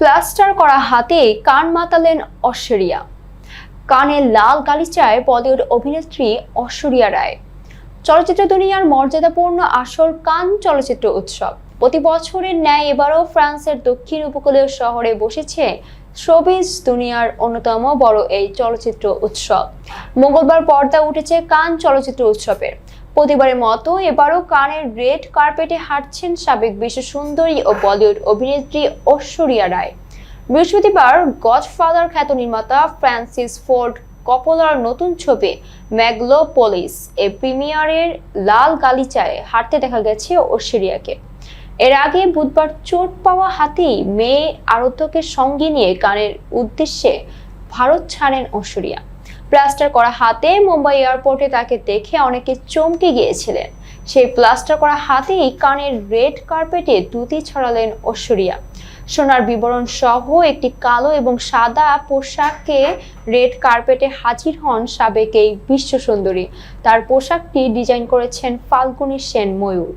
Plaster করা হাতে কান মাতালেন অশ্বরিয়া কানে লাল গালিচায় বলিউড অভিনেত্রী অশ্বরিয়া রায়। চলচ্চিত্র দুনিয়ার মর্যাদাপূর্ণ আসর কান চলচ্চিত্র উৎসব। প্রতি বছরের ন্যায় এবারও ফ্রান্সের দক্ষিণ উপকূলীয় শহরে বসেছে শোবিজ দুনিয়ার অন্যতম বড় এই চলচ্চিত্র উৎসব। মঙ্গলবার পর্দা উঠেছে কান চলচ্চিত্র উৎসবের। প্রতিবারের মতো এবারও কানের রেড কার্পেটে হাঁটছেন সাবেক বিশ্ব সুন্দরী ও বলিউড অভিনেত্রী ঐশ্বরিয়া রায়। বৃহস্পতিবার গডফাদার খ্যাত নির্মাতা ফ্রান্সিস ফোর্ড কপোলার নতুন ছবি ম্যাগলোপোলিস এ প্রিমিয়ারের লাল গালিচায় হাঁটতে দেখা গেছে ঐশ্বরিয়াকে। এর আগে বুধবার চোট পাওয়া হাতেই মেয়ে আরাধ্যকে সঙ্গে নিয়ে গানের উদ্দেশ্যে ভারত ছাড়েন ঐশ্বরিয়া। প্লাস্টার করা হাতে মুম্বাই এয়ারপোর্টে তাকে দেখে অনেকে চমকে গিয়েছিলেন। সেই প্লাস্টার করা হাতেই কানের রেড কার্পেটে দুতি ছড়ালেন ঐশ্বরিয়া। সোনার বিবরণ সহ একটি কালো এবং সাদা পোশাকে রেড কার্পেটে হাজির হন সাবেক এই বিশ্ব সুন্দরী তার পোশাকটি ডিজাইন করেছেন ফাল্গুনী সেন ময়ূর।